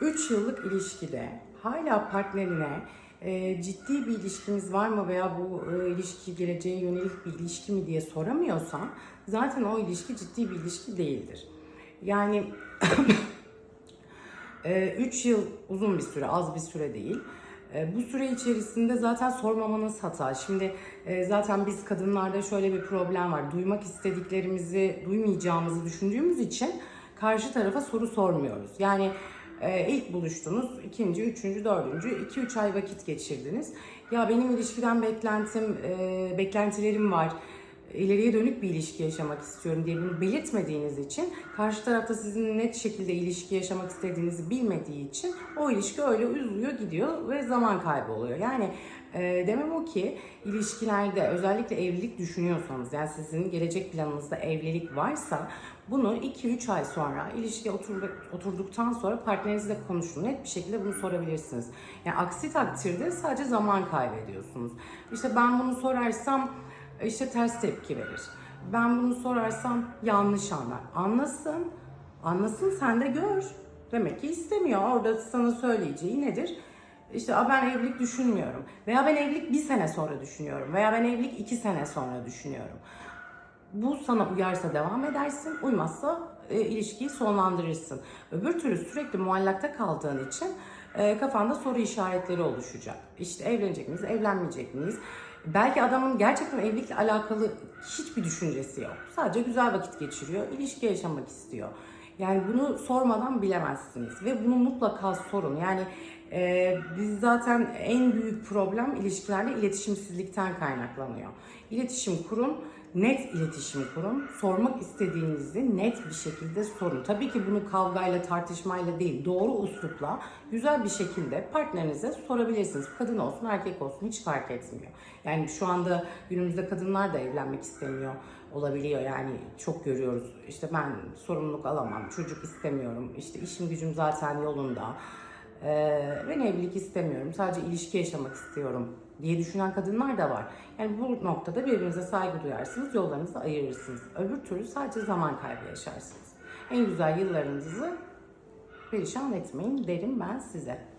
3 yıllık ilişkide hala partnerine e, ciddi bir ilişkimiz var mı veya bu e, ilişki geleceğe yönelik bir ilişki mi diye soramıyorsan zaten o ilişki ciddi bir ilişki değildir. Yani 3 yıl uzun bir süre, az bir süre değil. E, Bu süre içerisinde zaten sormamanız hata. Şimdi e, zaten biz kadınlarda şöyle bir problem var. Duymak istediklerimizi duymayacağımızı düşündüğümüz için karşı tarafa soru sormuyoruz. Yani e, ilk buluştunuz, ikinci, üçüncü, dördüncü, iki üç ay vakit geçirdiniz. Ya benim ilişkiden beklentim, e, beklentilerim var ileriye dönük bir ilişki yaşamak istiyorum diye bunu belirtmediğiniz için karşı tarafta sizin net şekilde ilişki yaşamak istediğinizi bilmediği için o ilişki öyle üzülüyor gidiyor ve zaman kaybı oluyor. Yani e, demem o ki ilişkilerde özellikle evlilik düşünüyorsanız yani sizin gelecek planınızda evlilik varsa bunu 2-3 ay sonra ilişkiye otur- oturduktan sonra partnerinizle konuşun. Net bir şekilde bunu sorabilirsiniz. Yani aksi takdirde sadece zaman kaybediyorsunuz. İşte ben bunu sorarsam işte ters tepki verir. Ben bunu sorarsam yanlış anlar. Anlasın, anlasın sen de gör. Demek ki istemiyor. Orada sana söyleyeceği nedir? İşte "Aa, ben evlilik düşünmüyorum. Veya ben evlilik bir sene sonra düşünüyorum. Veya ben evlilik iki sene sonra düşünüyorum. Bu sana uyarsa devam edersin, uymazsa e, ilişkiyi sonlandırırsın. Öbür türlü sürekli muallakta kaldığın için e, kafanda soru işaretleri oluşacak. İşte evlenecek miyiz, evlenmeyecek miyiz? Belki adamın gerçekten evlilikle alakalı hiçbir düşüncesi yok. Sadece güzel vakit geçiriyor, ilişki yaşamak istiyor. Yani bunu sormadan bilemezsiniz ve bunu mutlaka sorun. Yani e, biz zaten en büyük problem ilişkilerde iletişimsizlikten kaynaklanıyor. İletişim kurun, net iletişim kurun. Sormak istediğinizi net bir şekilde sorun. Tabii ki bunu kavgayla, tartışmayla değil, doğru uslupla, güzel bir şekilde partnerinize sorabilirsiniz. Kadın olsun, erkek olsun hiç fark etmiyor. Yani şu anda günümüzde kadınlar da evlenmek istemiyor olabiliyor. Yani çok görüyoruz. İşte ben sorumluluk alamam, çocuk istemiyorum, işte işim gücüm zaten yolunda. Ee, ben evlilik istemiyorum, sadece ilişki yaşamak istiyorum diye düşünen kadınlar da var. Yani bu noktada birbirinize saygı duyarsınız, yollarınızı ayırırsınız. Öbür türlü sadece zaman kaybı yaşarsınız. En güzel yıllarınızı perişan etmeyin derim ben size.